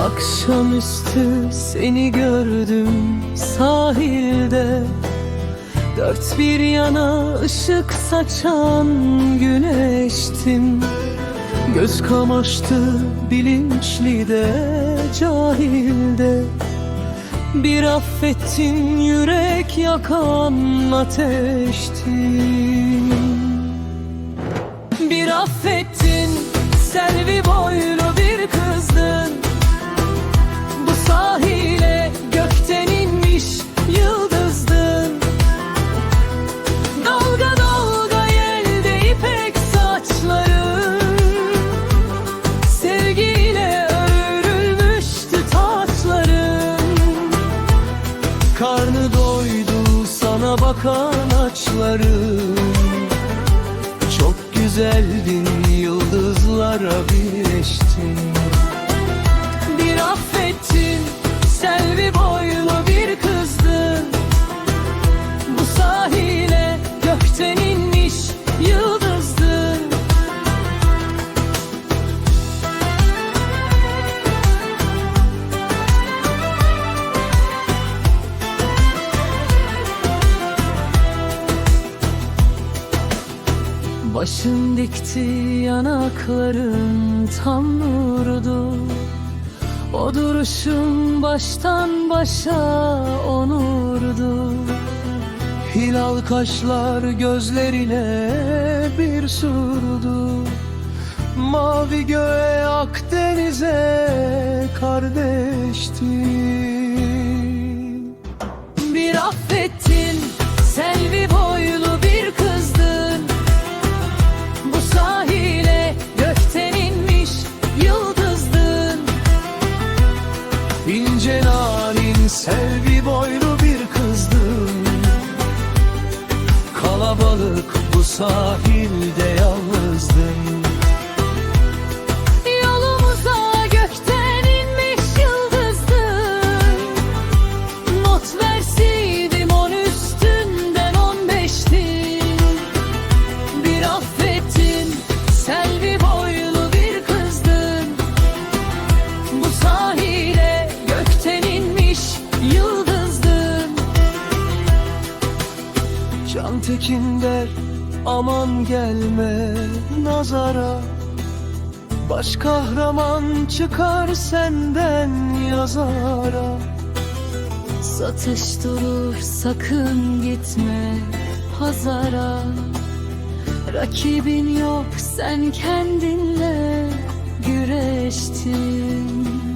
Akşamüstü seni gördüm sahilde. Dört bir yana ışık saçan güneştim. Göz kamaştı bilinçli de cahilde. Bir affettin yürek yakan ateştim. Bir affettin selvi boylu bakan açların Çok güzeldin yıldızlara birleştin. Bir affettin selvi boylu bir kızdın Başın dikti yanakların tam nurdu. O duruşun baştan başa onurdu. Hilal kaşlar gözlerine bir surdu. Mavi göğe Akdeniz'e kardeşti Kalabalık bu sahilde yalnızdın Tekin der aman gelme nazara. Baş kahraman çıkar senden yazara. Satış durur sakın gitme pazara. Rakibin yok sen kendinle güreştin.